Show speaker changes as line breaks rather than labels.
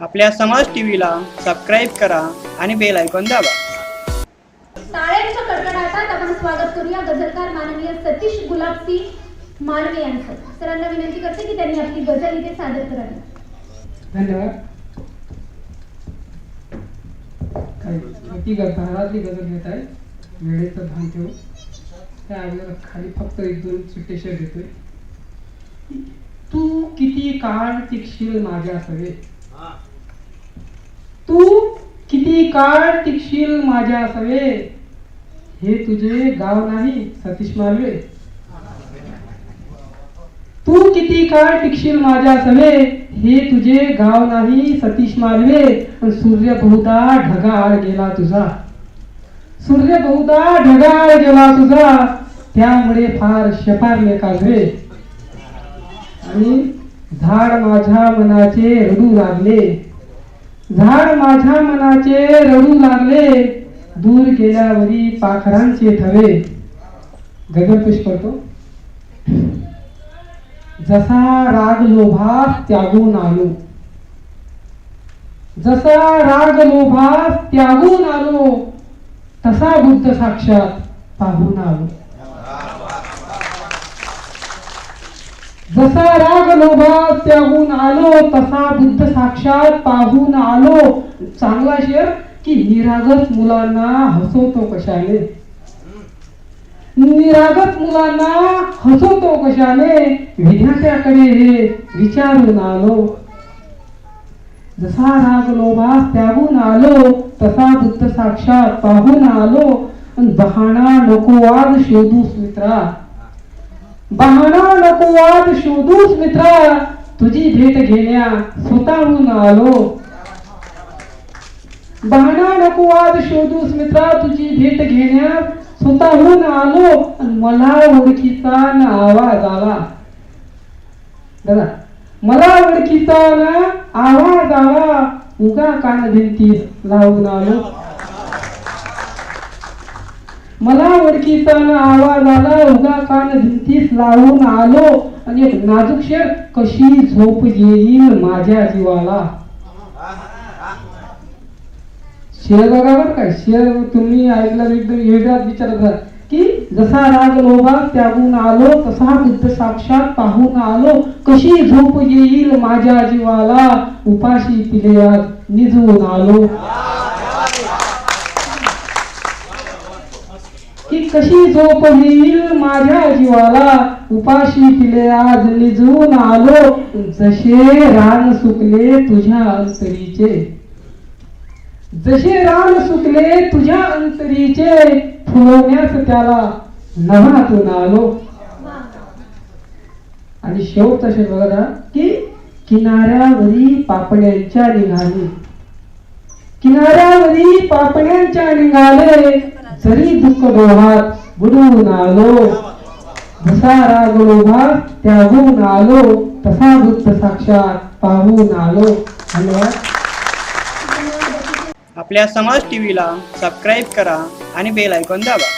आपल्या समाज टीव्हीला सबस्क्राईब करा आणि बेल ऐकून दाबा.
टाळ्यांच्या कडकडाटात आपण स्वागत करूया. गझलकार माननीय सतीश गुलाबसिंह मालवे यांचं. सरांना विनंती करते की त्यांनी आपली गझल इथे सादर करावी.
धन्यवाद. काही छोटी ग- घरातली गजर घेत आहे? वेळेचं भान ठेवू त्या अगोदर खाली फक्त एक दोन सुट्टे शेर देतोय तू किती काळ टिकशील माझ्या सवे तू किती काळ टिकशील माझ्या असावे हे तुझे गाव नाही सतीश मालवे. तू किती काळ टिकशील माझ्या सवे हे तुझे गाव नाही सतीश मालवे. पण सूर्य बहुदा ढगाळ गेला तुझा. सूर्य बहुदा ढगाळ गेला तुझा. त्यामुळे फार शपारले काजवे आणि झाड माझ्या मनाचे रडू लागले. झाड माझ्या मनाचे रडू लागले. दूर गेल्यावरी पाखरांचे थवे गगन पुष्प करतो. जसा राग लोभास त्यागून आलो जसा राग लोभास त्यागून आलो तसा बुद्ध साक्षात पाहून आलो जसा राग लोभा त्याहून आलो तसा बुद्ध साक्षात पाहून आलो. चांगला शेर की निरागस मुलांना हसवतो कशाने निरागस मुलांना हसवतो कशाने विधात्याकडे हे विचारून आलो. जसा राग लोभा त्याहून आलो तसा बुद्ध साक्षात पाहून आलो. बहाणा नको आज शोधूस मित्रा. बहाणा नको वाट शोधूच मित्रा तुझी भेट घेण्या स्वतःहून आलो. बहाणा नको वाद शोधूस मित्रा तुझी भेट घेण्या स्वतःहून आलो. आणि मला ओळखीचा न आवाज आला. दादा मला ओळखीचा ना आवाज आला. उगा कान भिंतीस लावून आलो. मला ओळखीचा आवाज आला उगा कान भिंतीस लावून आलो. आणि एक नाजूक शेर कशी झोप येईल माझ्या जीवाला? शेर बघा बरं काय शेर तुम्ही ऐकला एकदम वेगळाच विचारत आहात की जसा राग लोभा त्यागून आलो तसा बुद्ध साक्षात पाहून आलो. कशी झोप येईल माझ्या जीवाला? उपाशी पिले आज निजून आलो. की कशी झोप येईल माझ्या जीवाला? उपाशी तिले आज निजून आलो. जसे रान सुकले तुझ्या अंतरीचे. जसे रान सुकले तुझ्या अंतरीचे फुलवण्यास त्याला नभातून आलो. आणि शेवटचा तसे बघा की किनाऱ्यावरी पापण्यांच्या निघाली. किनाऱ्यावरी पापण्यांच्या निघाले. सरी दुःख डोहात बुडवून आलो. जसा राग लोभात त्याहून आलो. तसा बुद्ध साक्षात पाहून आलो.
आपल्या समाज टीव्हीला सबस्क्राईब करा आणि बेल ऐकून दाबा.